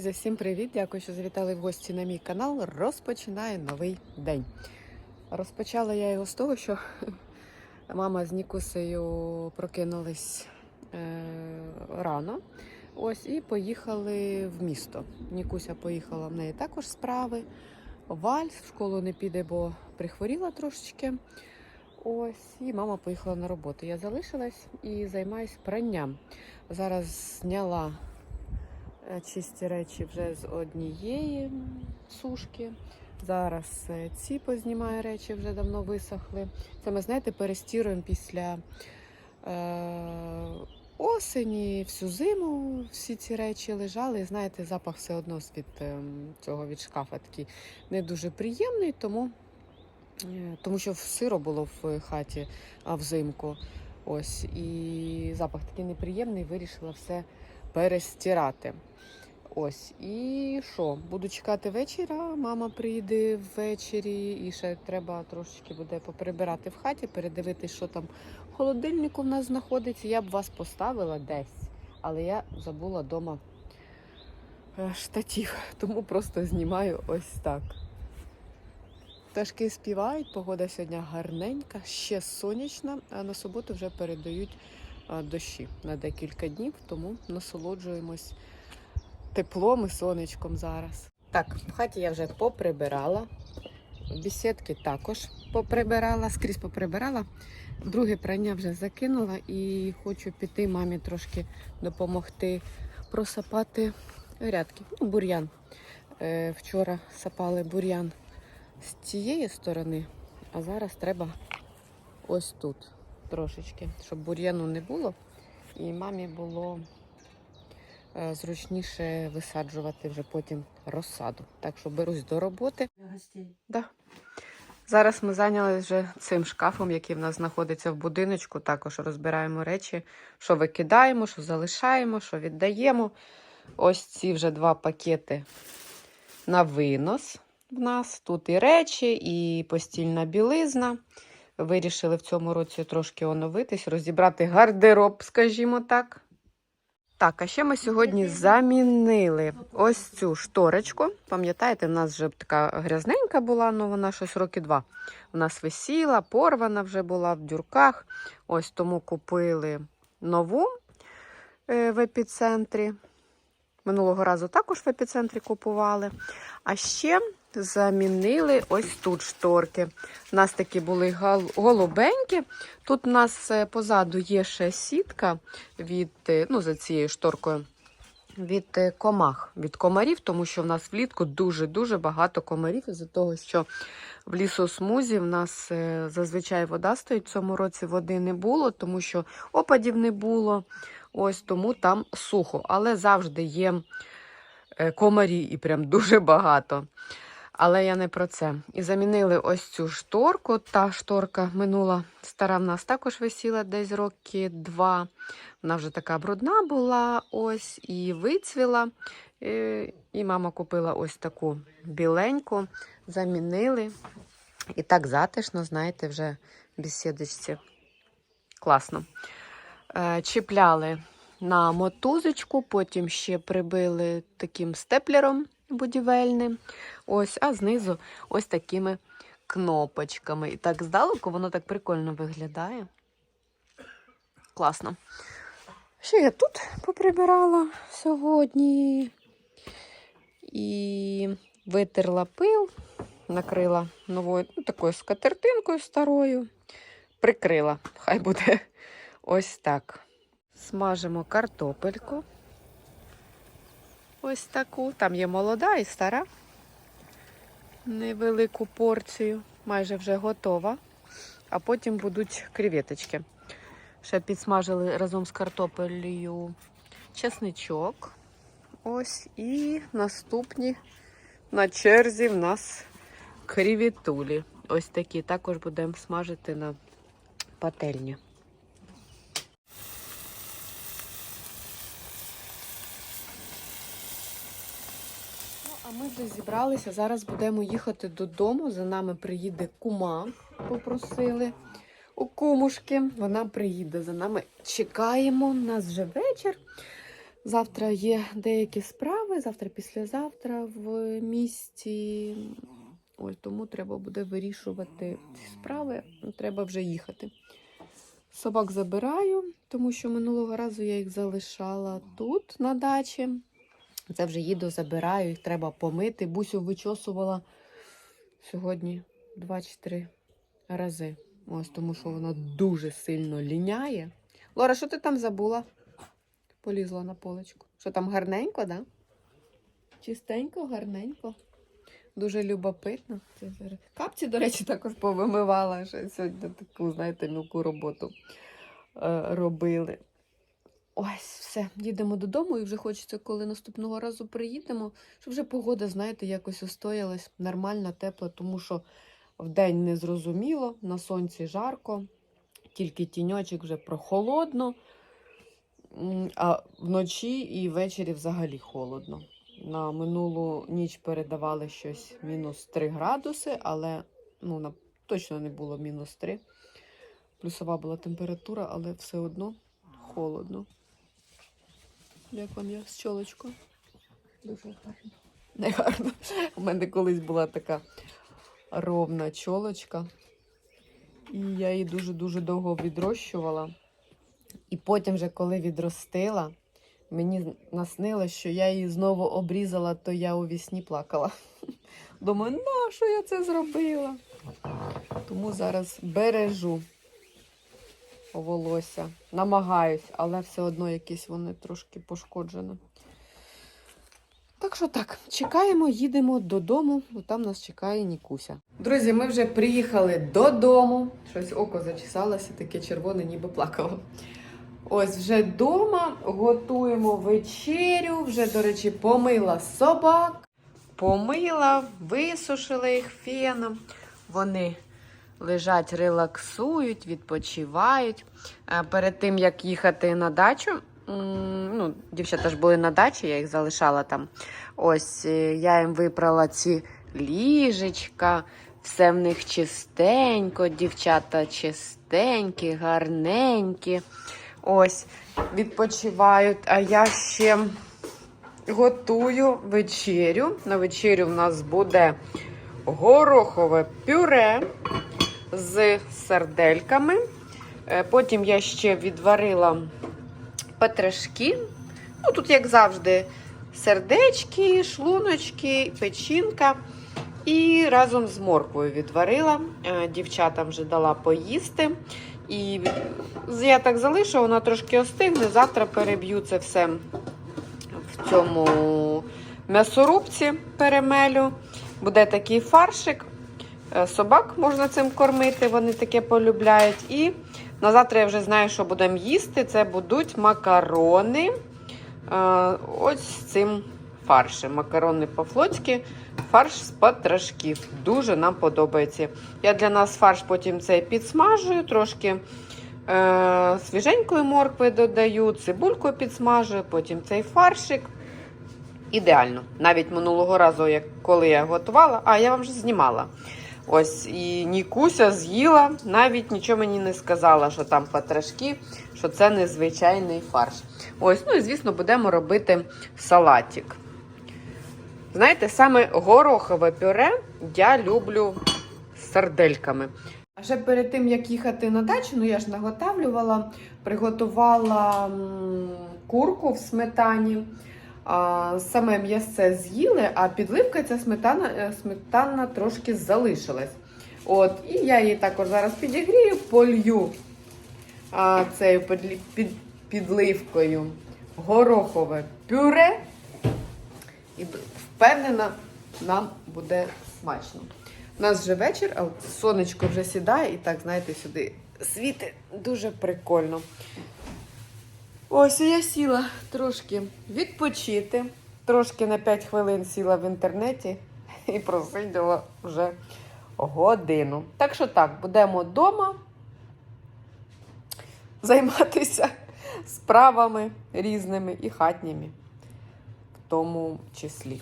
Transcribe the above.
Друзі, всім привіт! Дякую, що завітали в гості на мій канал. Розпочинаю новий день. Розпочала я його з того, що мама з Нікусею прокинулись е, рано. Ось і поїхали в місто. Нікуся поїхала в неї також справи. Вальс в школу не піде, бо прихворіла трошечки. Ось, і мама поїхала на роботу. Я залишилась і займаюсь пранням. Зараз зняла чисті речі вже з однієї сушки. Зараз е, ці познімаю речі вже давно висохли. Це ми, знаєте, перестіруємо після е, осені, всю зиму всі ці речі лежали. І знаєте, запах все одно від е, цього від шкафа такий не дуже приємний, тому, е, тому що сиро було в хаті а взимку. Ось, і запах такий неприємний, вирішила все перестирати. Ось, і що? Буду чекати вечора. Мама прийде ввечері, і ще треба трошечки буде поприбирати в хаті, передивитись, що там в холодильнику в нас знаходиться. Я б вас поставила десь, але я забула вдома штатів, тому просто знімаю ось так. Пташки співають, погода сьогодні гарненька, ще сонячна, а на суботу вже передають дощі на декілька днів, тому насолоджуємось теплом і сонечком зараз. Так, в хаті я вже поприбирала, в бесідки також поприбирала, скрізь поприбирала. Друге прання вже закинула і хочу піти мамі трошки допомогти просапати грядки. Ну, бур'ян. Е, вчора сапали бур'ян з цієї сторони, а зараз треба ось тут трошечки, щоб бур'яну не було, і мамі було е, зручніше висаджувати вже потім розсаду. Так що берусь до роботи. Да. Зараз ми зайнялися вже цим шкафом, який в нас знаходиться в будиночку. Також розбираємо речі, що викидаємо, що залишаємо, що віддаємо. Ось ці вже два пакети на винос в нас. Тут і речі, і постільна білизна. Вирішили в цьому році трошки оновитись, розібрати гардероб, скажімо так. Так, а ще ми сьогодні замінили ось цю шторочку. Пам'ятаєте, в нас вже така грязненька була, ну вона щось роки два. У нас висіла, порвана вже була в дюрках. Ось тому купили нову е, в епіцентрі. Минулого разу також в епіцентрі купували. А ще замінили ось тут шторки. У нас такі були голубенькі. Тут у нас е, позаду є ще сітка від, е, ну, за цією шторкою. Від е, комах, від комарів, тому що в нас влітку дуже-дуже багато комарів, із-за того, що в лісосмузі в нас зазвичай вода стоїть. В цьому році води не було, тому що опадів не було. Ось тому там сухо. Але завжди є комарі і прям дуже багато. Але я не про це. І замінили ось цю шторку. Та шторка минула стара в нас також висіла десь роки два. Вона вже така брудна була, ось і вицвіла. Е, І мама купила ось таку біленьку, замінили. І так затишно, знаєте, вже бесідочці. Класно. Е, Чіпляли на мотузочку, потім ще прибили таким степлером будівельним. Ось, а знизу ось такими кнопочками. І так здалеку воно так прикольно виглядає. Класно. Ще я тут поприбирала сьогодні. І витерла пил, накрила новою ну, такою скатертинкою старою. Прикрила. Хай буде ось так. Смажимо картопельку. Ось таку. Там є молода і стара. Невелику порцію. Майже вже готова. А потім будуть креветочки. Ще підсмажили разом з картопелею чесничок. Ось і наступні на черзі в нас крівітулі. Ось такі також будемо смажити на пательні. Ми вже зібралися. Зараз будемо їхати додому. За нами приїде кума. Попросили у кумушки. Вона приїде за нами. Чекаємо. У нас вже вечір. Завтра є деякі справи, завтра, післязавтра в місті. Ось тому треба буде вирішувати ці справи. Треба вже їхати. Собак забираю, тому що минулого разу я їх залишала тут, на дачі. Це вже їду, забираю, їх треба помити. Бусю вичосувала сьогодні два чи три рази. Ось тому, що вона дуже сильно ліняє. Лора, що ти там забула? Полізла на поличку. Що там гарненько, да? Чистенько, гарненько. Дуже любопитно. Капці, до речі, також повимивала. Що сьогодні таку, знаєте, мілку роботу е, робили. Ось, все, їдемо додому, і вже хочеться, коли наступного разу приїдемо, щоб вже погода, знаєте, якось устоялась, нормальна, тепла, тому що вдень не зрозуміло, на сонці жарко, тільки тіньочок вже прохолодно, а вночі і ввечері взагалі холодно. На минулу ніч передавали щось мінус 3 градуси, але ну, точно не було мінус 3. Плюсова була температура, але все одно холодно. Як вам я з чолочкою? Дуже гарно. Не гарно. У мене колись була така ровна чолочка. І я її дуже-дуже довго відрощувала. І потім, вже коли відростила, мені наснилось, що я її знову обрізала, то я у вісні плакала. Думаю, на що я це зробила? Тому зараз бережу волосся. Намагаюсь, але все одно якісь вони трошки пошкоджені. Так що так, чекаємо, їдемо додому, бо там нас чекає Нікуся. Друзі, ми вже приїхали додому. Щось око зачесалося, таке червоне, ніби плакало. Ось вже вдома готуємо вечерю. Вже, до речі, помила собак. Помила, висушила їх феном. Вони лежать, релаксують, відпочивають. Е, Перед тим, як їхати на дачу, ну, дівчата ж були на дачі, я їх залишала там. Ось е, я їм випрала ці ліжечка, все в них чистенько, дівчата чистенькі, гарненькі. Ось, відпочивають. А я ще готую вечерю. На вечерю в нас буде горохове пюре з сардельками. Е, Потім я ще відварила петришки. Ну, тут, як завжди, сердечки, шлуночки, печінка. І разом з морквою відварила. Е, Дівчатам вже дала поїсти. І я так залишу, вона трошки остигне. Завтра переб'ю це все в цьому м'ясорубці перемелю. Буде такий фаршик. Е, Собак можна цим кормити, вони таке полюбляють. І на завтра я вже знаю, що будемо їсти. Це будуть макарони. е, Ось з цим фаршем. Макарони по-флотськи, фарш з потрошків. Дуже нам подобається. Я для нас фарш потім цей підсмажую, трошки е, свіженької моркви додаю, цибульку підсмажую, потім цей фаршик. Ідеально. Навіть минулого разу, коли я готувала, а я вам вже знімала. Ось і Нікуся з'їла, навіть нічого мені не сказала, що там потрошки, що це незвичайний фарш. Ось, ну і звісно, будемо робити салатик. Знаєте, саме горохове пюре я люблю з сардельками. А ще перед тим, як їхати на дачу, ну я ж наготавлювала, приготувала курку в сметані. Саме м'ясце з'їли, а підливка ця сметана, е, сметана трошки залишилась. От, і я її також зараз підігрію, полью а, цією подлі- під, підливкою горохове пюре. І впевнена, нам буде смачно. У нас вже вечір, а сонечко вже сідає, і так, знаєте, сюди світить дуже прикольно. Ось я сіла трошки відпочити. Трошки на 5 хвилин сіла в інтернеті і просиділа вже годину. Так що так, будемо вдома займатися справами різними і хатніми в тому числі.